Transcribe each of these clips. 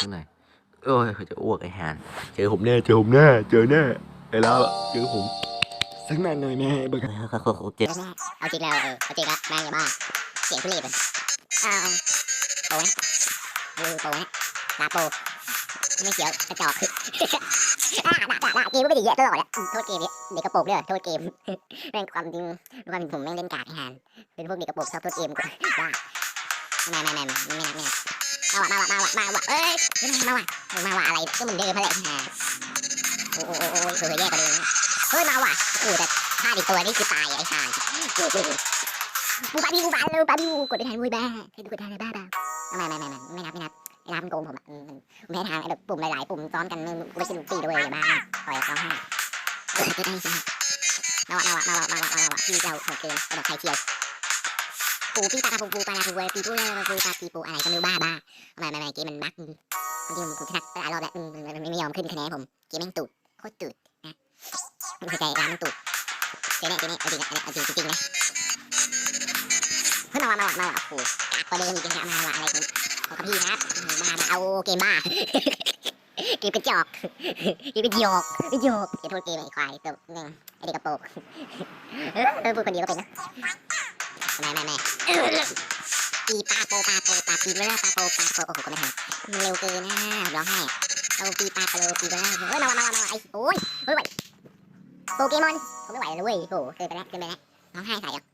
ข้างในโอ้ยจะอ้วกไอ้หานเจอผมแน่เจอผมแน่เจอแน่ไอ้แล้วเจอผมสักนานหน่อยแม่เบิกเจ็บเอาจริงแล้วเออเอาจริงละแม่งอย่าบ้าเสียงทุเรศเลยอ้าวโปะเออโปะลาโปไม่เสียวกระจอกอ่าด่าด่าด่าเกมไม่ดีเยอะตลอดอะโทษเกมเนี่ยเด็กกระโปรงด้วยโทษเกมแม่งความจริงความจริงผมแม่งเล่นกากไอ้หานเป็นพวกเด็กกระโปรงชอบโทษเกมกูบ้าไม่ไม่ไม่ไม่ไม่นับไม่นับ มาว่ะมาว่ะมาว่ะมาว่ะเอ้ยมาว่ะมาว่ะอะไรก็เหมือนเดิมมาเลยฮะโอ้โอ้โอ้โอ้เฮ้ยแย่กว่าเดิมเฮ้ยมาว่ะโอ้แต่ท่าดอีกตัวนี่คือตายไอ้ห่าบูบาบี้บูบาเลยบาบี้บูกดได้ทันวุ้ยบ้ให้ดูกดได้เลยบ้าบ้าไม่ไม่ไม่ไม่ไม่นับไม่นับไอ้นับมันโกงผมอะมันไมันแพ้ทางไอ้แบบปุ่มหลายๆปุ่มซ้อนกันมันกูไม่ใช่ลูกตีด้วยอย่าบ้าปล่อยเขาให้ก็ได้ใช่มาว่ะมาว่ะมาว่ะมาว่ะมาว่ะพี่เราโหดเกินกระโดดไข่เทียว ปูพี่ตาปูปูปลาปูเวปีปูเลยปูตาปีปูอะไรก็ไม่รู้บ้าบ้าไม่ไม่ไม่เกมมันบั๊กจริงผมชนะหลายรอบแล้วมันไม่ยอมขึ้นคะแนนผมเกมแม่งตูดโคตรตูดนะไม่เข้าใจร้านมันตูดเจ๊เนี่ยเจ๊เนี่ยเอาจริงเอาจริงจริงนะเฮ้ยมาว่ะมาว่ะมาว่ะโอ้โหกากกว่าเดิมอีกนะมาว่ะอะไรคุณขอบพี่ครับมามาเอาเกมบ้าเกมเป็นจอกเกมเป็นหยอกเป็นหยอกอย่าโทษเกมไอ้ควายตัวนึงไอ้เด็กกระโปรงเออพูดคนเดียวก็เป็นนะ ไม่ไม่ไม่ปีปาโปปาโปปาปีเวลาปาโปปาโปโอ้โหก็ไม่ทันมันเร็วเกินนะร้องไห้เอาปีปาโปปีเวลาเฮ้ยมาวะมาวะมาวะไอ้โอ้ยเฮ้ยไหวโปเกมอนผมไม่ไหวเลยเว้ยโอ้โหเกินไปแล้วเกินไปแล้วร้องไห้ใส่อะ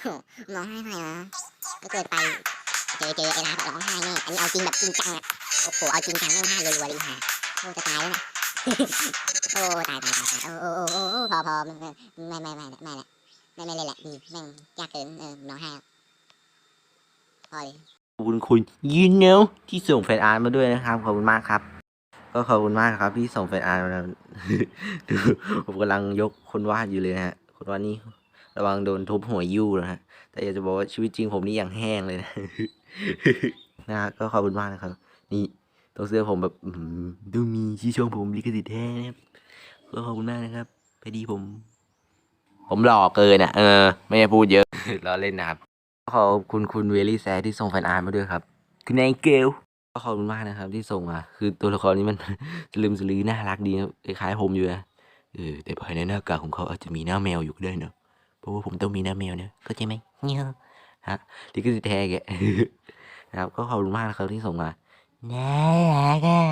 โอ้ร้องไห้ใส่อะก็เกินไปเจอเจอไอ้ร้านร้องไห้แน่อันนี้เอาจริงแบบจริงจังอะโอ้โหเอาจริงจังร้องไห้รัวๆเลยฮะโอ้จะตายแล้วนะโอ้ตายตายตายโอ้โอ้โอ้โอ้โอ้พอพอไม่ไม่ไม่ไม่ไม่ละ ไม่ไม่เลยแหละอืมแม่งยากเกินเออร้องห้อะพอเลยขอบคุณคุณยินเนลที่ส่งแฟนอาร์ตมาด้วยนะครับขอบคุณมากครับ ก็ขอบคุณมากครับที่ส่งแฟนอาร์ตมาดูผมกำลังยกคนวาดอยู่เลยนะฮะคนวาดนี่ระวังโดนทุบหัวยู่นะฮะแต่อยากจะบอกว่าชีวิตจริงผมนี่อย่างแห้งเลยนะนะฮะก็ขอบคุณมากนะครับ นี่ตัวเสื้อผมแบบอื้อหือดูมีชื่อช่องผมลิขสิทธิ์แท้นะครับก็ขอบคุณมากนะครับพอดีผม ผมหล่อเกินอะ เออ ไม่ได้พูดเยอะล้อเล่นนะครับ ขอบคุณคุณเวลี่แซที่ส่งแฟนอาร์ตมาด้วยครับ คุณแองเกลก็ขอบคุณมากนะครับ ที่ส่งมา คือตัวละครนี้มันสลืมสลือน่ารักดีนะคล้ายผมอยู่นะเออแต่ภายในหน้ากากของเขาอาจจะมีหน้าแมวอยู่ก็ได้เนอะเพราะว่าผมต้องมีหน้าแมวเนอะเข้าใจไหมเนี่ยฮะลิขสิทธิ์แท้แกนะครับ ก็ขอบคุณมากนะครับที่ส่งมาน่ารักอะ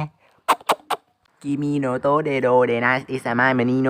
กิมีโนโตเดโดเดนัสอิสามามานีโน